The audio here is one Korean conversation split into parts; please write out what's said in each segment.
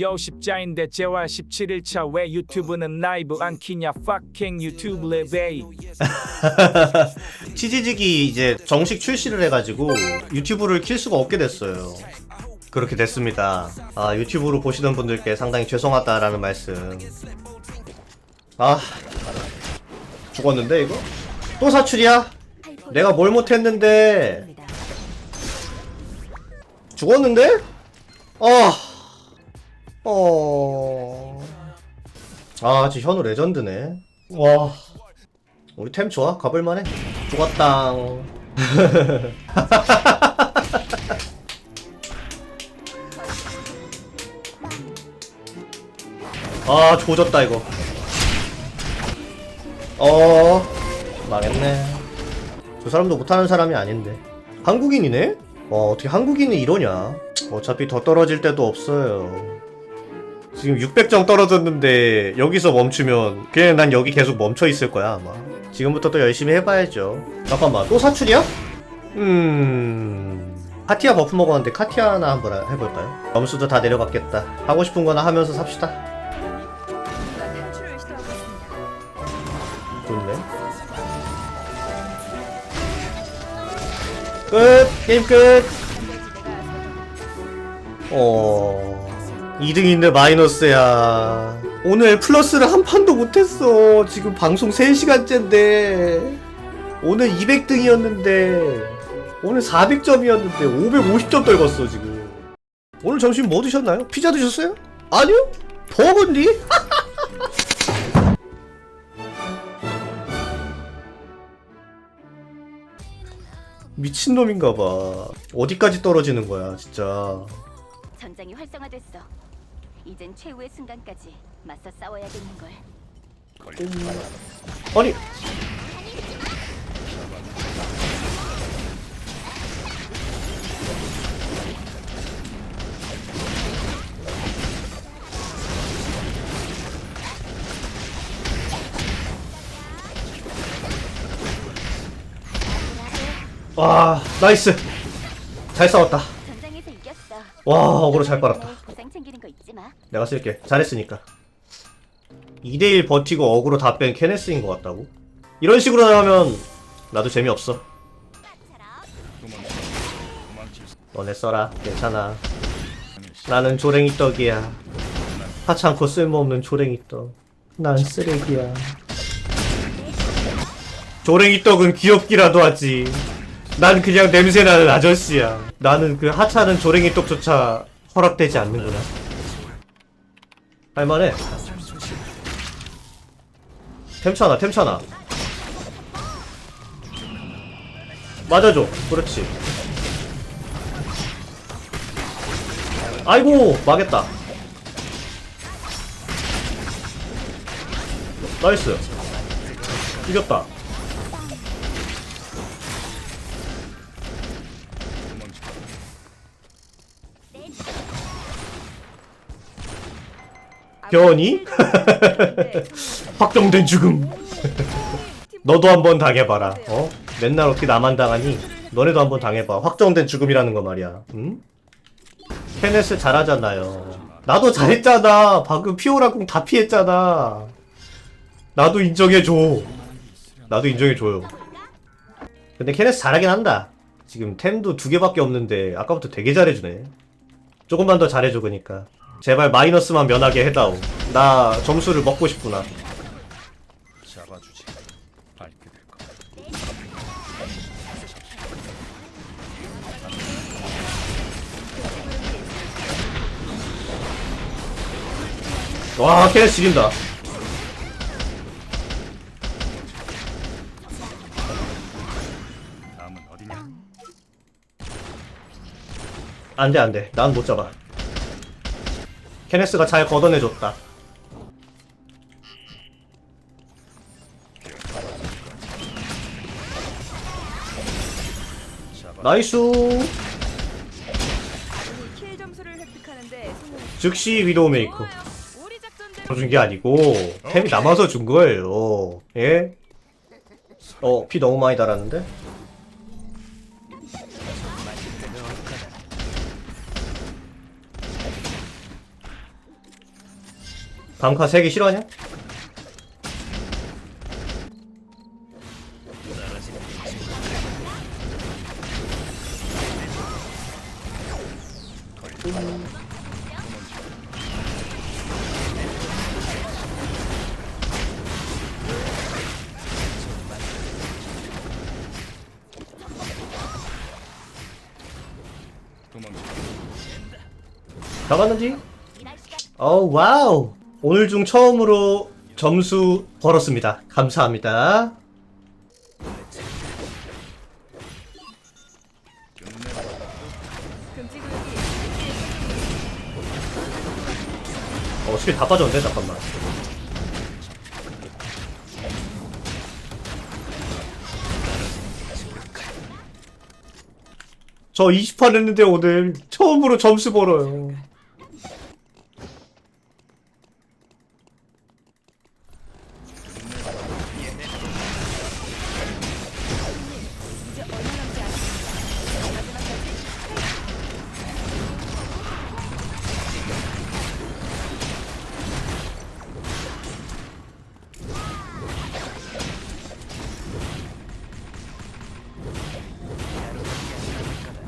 요 십자인데 재활 17일차 왜 유튜브는 라이브 안 키냐 fucking 유튜브 레베이 치지직이 이제 정식 출시를 해가지고 유튜브를 킬 수가 없게 됐어요. 그렇게 됐습니다. 아 유튜브로 보시는 분들께 상당히 죄송하다라는 말씀. 아 죽었는데 이거? 또 사출이야? 내가 뭘 못했는데 죽었는데? 아 어. 아, 진짜 현우 레전드네. 와. 우리 템 좋아? 가볼만해. 죽었당. 아, 조졌다, 이거. 어, 망했네. 저 사람도 못하는 사람이 아닌데. 한국인이네? 와, 어떻게 한국인이 이러냐? 어차피 더 떨어질 데도 없어요. 지금 600점 떨어졌는데 여기서 멈추면 그냥 난 여기 계속 멈춰 있을 거야 아마 지금부터 또 열심히 해봐야죠 잠깐만 또 사출이야? 음... 카티아 버프 먹었는데 카티아 하나 한번 해볼까요? 점수도 다 내려갔겠다 하고 싶은 거나 하면서 삽시다. 좋네 끝! 게임 끝! 어... 2등인데 마이너스야. 오늘 플러스를 한 판도 못했어. 지금 방송 3시간째인데. 오늘 200등이었는데. 오늘 400점이었는데 550점 떨궜어, 지금. 오늘 점심 뭐 드셨나요? 피자 드셨어요? 아니요? 버거니? 미친놈인가 봐. 어디까지 떨어지는 거야, 진짜. 전장이 활성화됐어. 이젠 최후의 순간까지 맞서 싸워야겠는 걸. 아니 와 나이스 잘 싸웠다. 와 어그로 잘 빨았다. 보상 챙기는 거 잊지 마. 내가 쓸게. 잘했으니까. 2대1 버티고 어그로 다 뺀 케네스인 것 같다고? 이런 식으로 하면 나도 재미없어. 너네 써라. 괜찮아. 나는 조랭이 떡이야. 하찮고 쓸모없는 조랭이 떡난 쓰레기야. 조랭이 떡은 귀엽기라도 하지 난 그냥 냄새나는 아저씨야. 나는 그 하찮은 조랭이 떡조차 허락되지 않는구나. 할만해. 템차나 템차나 맞아줘. 그렇지. 아이고 망했다. 나이스. 이겼다 변이? 확정된 죽음. 너도 한번 당해봐라. 어? 맨날 어떻게 나만 당하니? 너네도 한번 당해봐. 확정된 죽음이라는 거 말이야. 응? 케네스 잘하잖아요. 나도 잘했잖아. 방금 피오라 공 다 피했잖아. 나도 인정해줘. 나도 인정해줘요. 근데 케네스 잘하긴 한다. 지금 템도 두 개밖에 없는데 아까부터 되게 잘해주네. 조금만 더 잘해줘 그니까 제발 마이너스만 면하게 해다오 나 점수를 먹고 싶구나 잡아주지. 밟게 될 거야. 와 케네스 지린다 다음은 어디냐? 안 돼 안 돼 난 못 잡아 케네스가 잘 걷어내줬다 나이스. 즉시 위도우 메이커 좋아요. 우리 작전대로 준 게 아니고 템이 남아서 준 거예요 예? 어피 너무 많이 달았는데? 강카 3개 싫어하냐? 잡았는지? 어 와우 오늘 중 처음으로 점수 벌었습니다. 감사합니다. 어 스킬 다 빠졌는데? 잠깐만. 저 20판 했는데 오늘 처음으로 점수 벌어요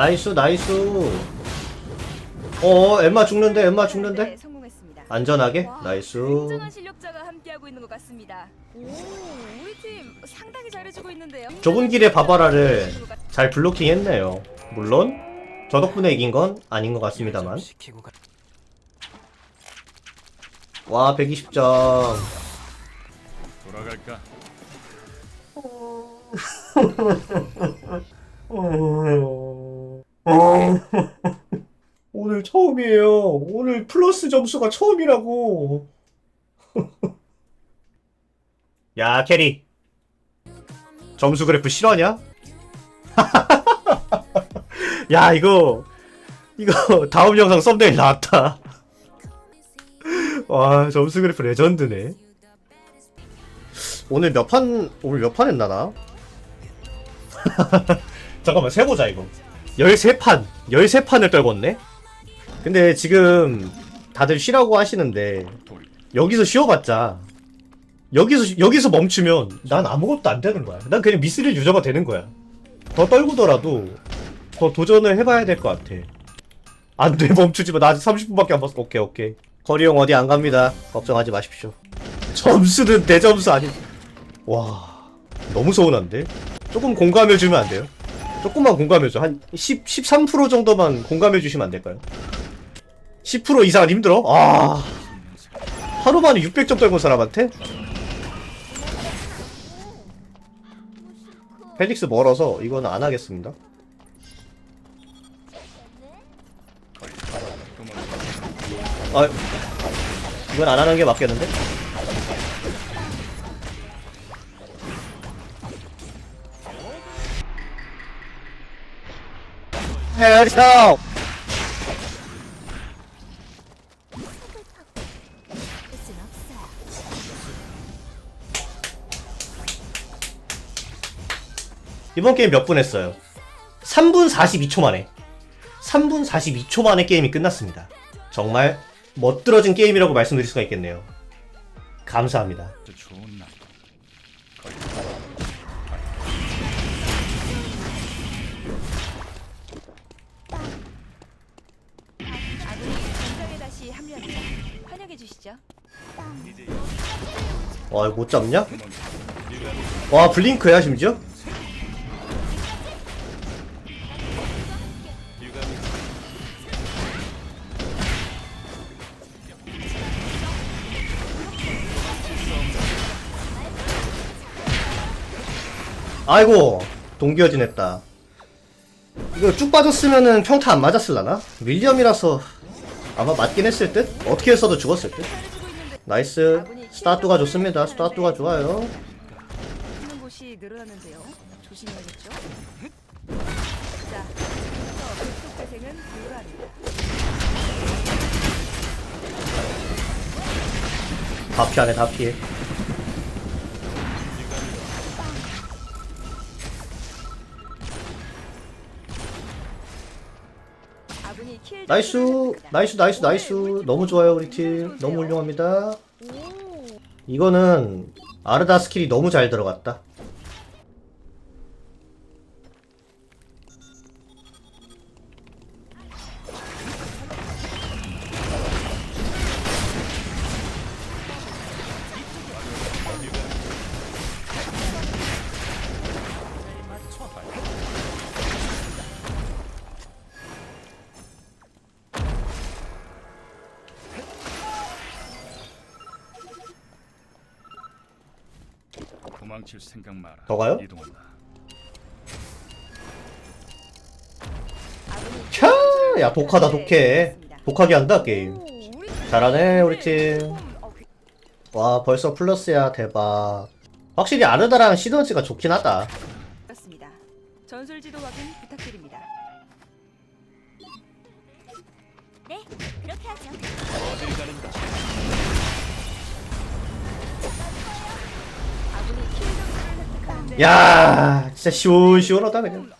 나이스 나이스. 어 엠마 죽는데 엠마 죽는데? 네, 성공했습니다. 안전하게? 와, 나이스. 굉장한 실력자가 함께하고 있는 것 같습니다. 오, 우리 팀 상당히 잘해주고 있는데요. 좁은 길의 바바라를 잘 블로킹 했네요. 물론 저 덕분에 이긴 건 아닌 것 같습니다만. 와 120점. 돌아갈까? 오늘 처음이에요. 오늘 플러스 점수가 처음이라고. 야 캐리. 점수 그래프 실화냐? 야 이거 이거 다음 영상 썸네일 나왔다. 와 점수 그래프 레전드네. 오늘 몇 판 오늘 몇 판 했나 나? 잠깐만 세보자 이거 13판 13판을 떨궜네? 근데 지금 다들 쉬라고 하시는데 돌. 여기서 쉬어봤자 여기서 여기서 멈추면 난 아무것도 안 되는 거야. 난 그냥 미스릴 유저가 되는 거야. 더 떨구더라도 더 도전을 해봐야 될 것 같아. 안 돼 멈추지 마. 나 아직 30분밖에 안 봤어. 오케이 오케이. 거리형 어디 안 갑니다. 걱정하지 마십시오. 점수는 내 점수 아니. 와 너무 서운한데. 조금 공감해 주면 안 돼요? 조금만 공감해 줘. 한 10, 13% 정도만 공감해 주시면 안 될까요? 10% 이상은 힘들어? 아 하루 만에 600점 떨군 사람한테? 펠릭스 멀어서 이건 안 하겠습니다. 아, 이건 안 하는 게 맞겠는데? 헬성! 이번 게임 몇 분 했어요? 3분 42초 만에. 3분 42초 만에 게임이 끝났습니다. 정말 멋들어진 게임이라고 말씀드릴 수가 있겠네요. 감사합니다. 좋은 날. 아군 주시죠. 와, 이거 못 잡냐? 와, 블링크야, 심지어? 아이고, 동기어진 했다. 이거 쭉 빠졌으면은 평타 안 맞았을라나? 윌리엄이라서 아마 맞긴 했을 듯? 어떻게 했어도 죽었을 듯? 나이스. 스타트가 좋습니다. 스타트가 좋아요. 있는 곳이 늘어나는데요. 조심해야겠죠. 자, 지금부터 급속 재생은 불가합니다. 다 피하네, 다 피해. 나이스, 나이스, 나이스, 나이스. 너무 좋아요, 우리 팀. 너무 훌륭합니다. 오. 이거는 아르다 스킬이 너무 잘 들어갔다. 도망칠 생각 마라. 더 가요? 이동한다. 캬! 야, 독하다, 독해. 독하게 한다, 게임. 잘하네, 우리 팀. 어, 와, 벌써 플러스야, 대박. 확실히 아르다랑 시너지가 좋긴 하다. 그렇습니다. 전술 지도 확인 부탁드립니다. 네, 그렇게 하죠. 아군이 야, 진짜 시원시원하다, 그냥.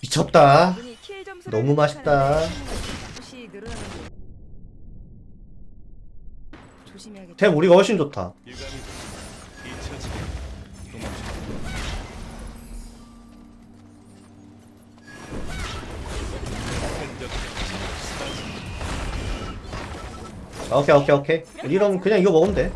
미쳤다. 너무 맛있다. 템 우리가 훨씬 좋다. 오케이, 오케이, 오케이. 이러면 그냥 이거 먹으면 돼.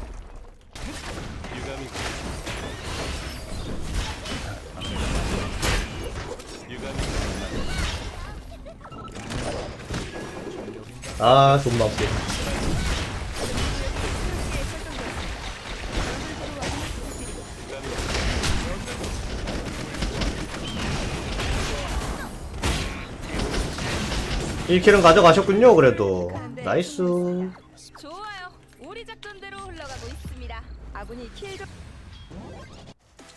아, 존나 웃겨. 일킬은 가져가셨군요, 그래도. 나이스. 좋아요. 우리 작전대로 흘러가고 있습니다. 아군이 킬 점.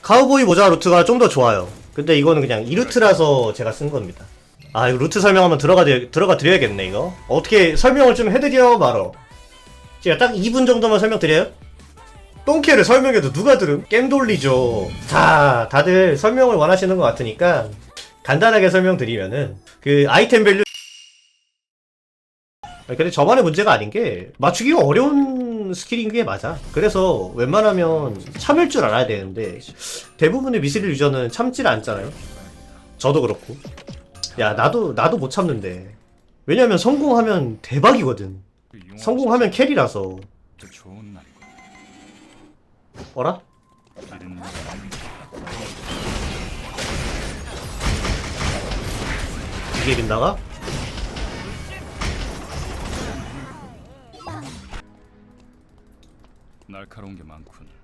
카우보이 모자 루트가 좀 더 좋아요. 근데 이거는 그냥 이 루트라서 제가 쓴 겁니다. 아, 이거 루트 설명하면 들어가, 드- 들어가 드려야겠네, 이거. 어떻게 설명을 좀 해드려, 말어. 제가 딱 2분 정도만 설명드려요? 똥캐를 설명해도 누가 들음? 게임 돌리죠. 자, 다들 설명을 원하시는 것 같으니까 간단하게 설명드리면은 그 아이템 밸류 근데 저만의 문제가 아닌 게 맞추기가 어려운 스킬인 게 맞아. 그래서 웬만하면 참을 줄 알아야 되는데 대부분의 미스릴 유저는 참질 않잖아요. 저도 그렇고. 야 나도 나도 못 참는데. 왜냐면 성공하면 대박이거든. 성공하면 캐리라서. 어라? 이게 빗나가? 날카로운 게 많군.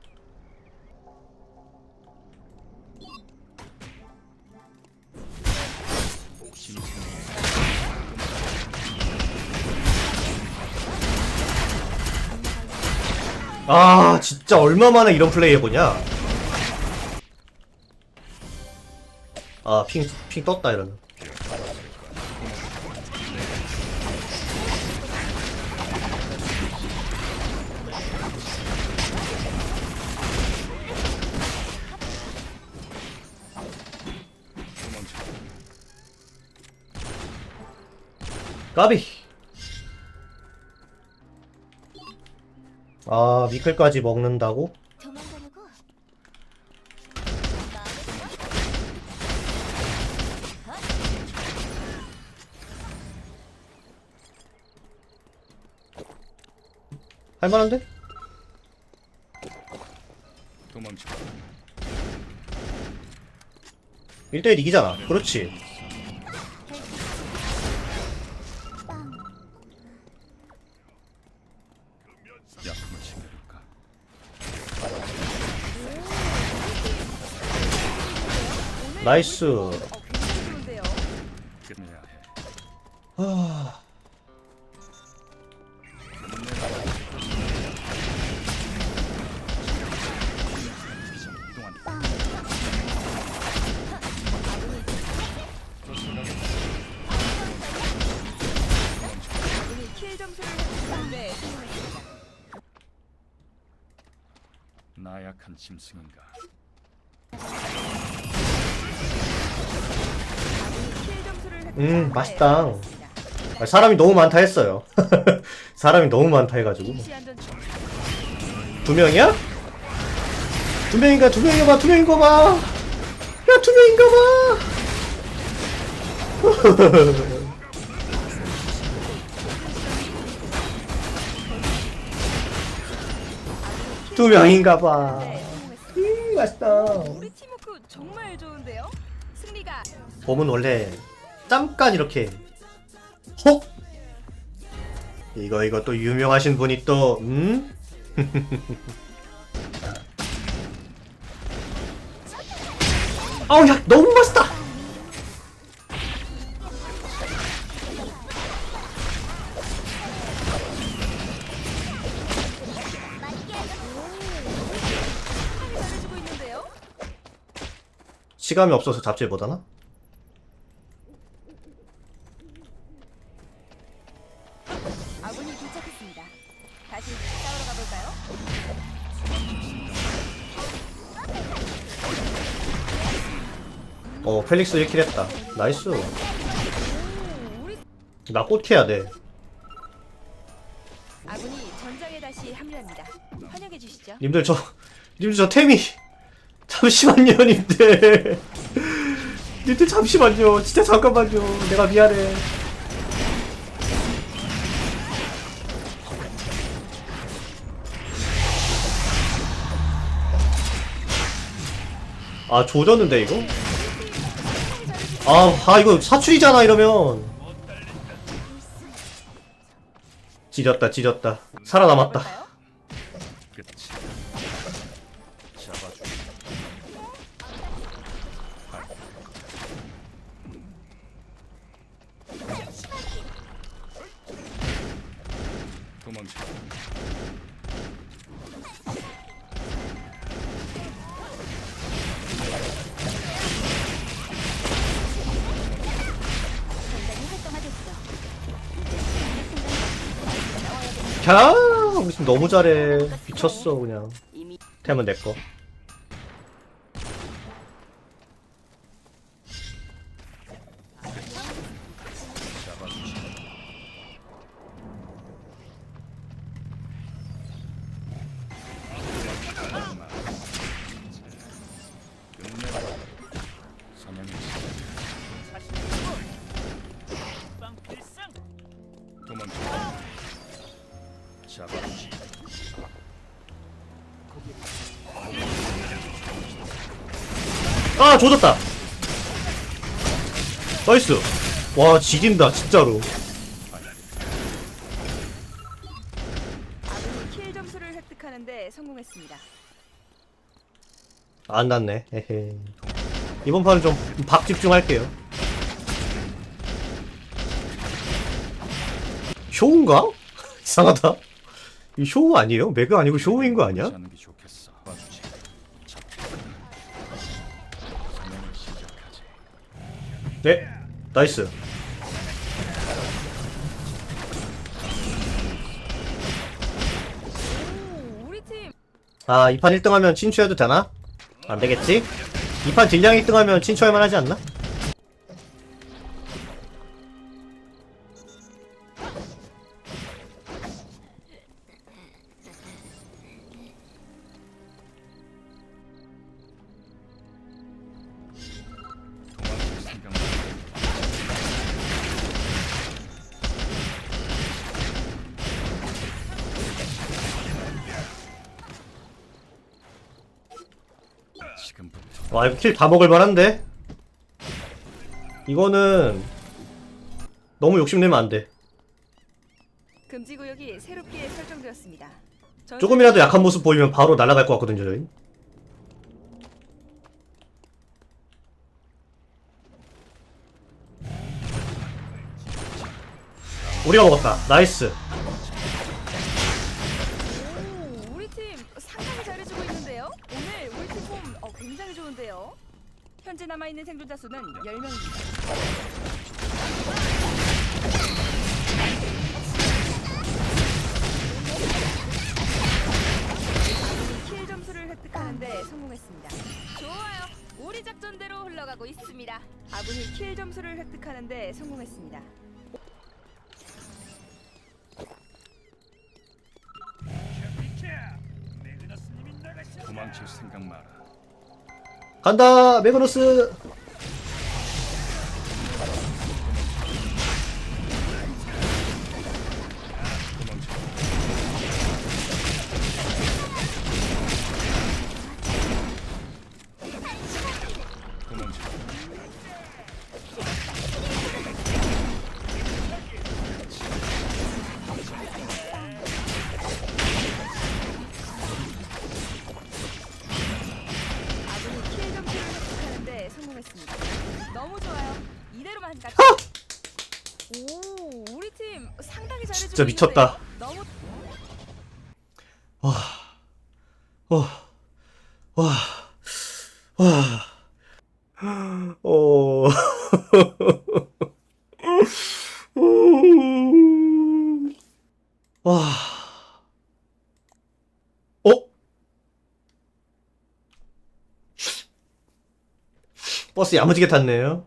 아 진짜 얼마 만에 이런 플레이 해보냐? 아핑 핑 떴다 이러면. 까비. 아 미클까지 먹는다고? 도망가려고? 할만한데? 도망쳐. 1대1 이기잖아. 그렇지. 나이스. 음, 획득하는데 맛있다. 사람이 너무 많다 했어요. 사람이 너무 많다 해가지고. 두 명이야? 두 명인가 두 명인가 봐두 명인 거 봐. 야 두 명인가 봐. 두 명인가 봐. 음, 맛있다. 우리 팀워크 정말 좋은데요? 승리가 봄은 원래 잠깐 이렇게 헉 이거 이거 또 유명하신 분이 또 음? 아우 야 너무 맛있다? 시감이 없어서 잡지 못하나? 펠릭스 1킬 했다. 나이스. 나 꽃캐야 돼. 아군이 전장에 다시 합류합니다. 환영해 주시죠. 님들 저 님들 저 템이 잠시만요 님들. 님들 잠시만요. 진짜 잠깐만요. 내가 미안해. 아 조졌는데 이거? 아, 아 이거 사출이잖아 이러면 지졌다 지졌다 살아남았다. 도망쳐. 캬 우리 팀 너무 잘해. 미쳤어 그냥. 템은 내꺼 아 조졌다 나이스 와 지긴다 진짜로 아군이 킬 점수를 획득하는데 성공했습니다. 안 났네 에헤 이번 판은 좀 박 집중할게요 쇼인가? 이상하다 이 쇼우 아니에요? 매그 아니고 쇼우인 거 아니야? 하는 게 좋겠어. 봐주지. 네 나이스 아이판 1등하면 친추해도 되나? 안되겠지? 이판 딜량 1등하면 친추할만 하지 않나? 와 이거 킬 다 먹을 만한데? 이거는 너무 욕심내면 안돼 금지 구역이 새롭게 설정되었습니다. 전- 조금이라도 약한 모습 보이면 바로 날아갈 것 같거든요 저희 우리가 먹었다 나이스 굉장히 좋은데요. 현재 남아 있는 생존자 수는 10명입니다. 킬 점수를 획득하는데 성공했습니다. 좋아요. 우리 작전대로 흘러가고 있습니다. 아군이 킬 점수를 획득하는데 성공했습니다. 도망칠 생각 마라. 간다 메그너스 진짜 미쳤다. 너무 와, 와, 와, 오, 와, 어? 버스 야무지게 탔네요.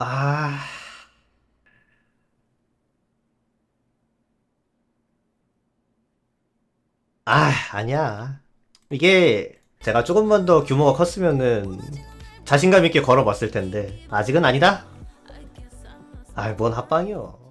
아. 아, 아니야. 이게 제가 조금만 더 규모가 컸으면은 자신감 있게 걸어봤을 텐데 아직은 아니다. 아이, 뭔 합방이요.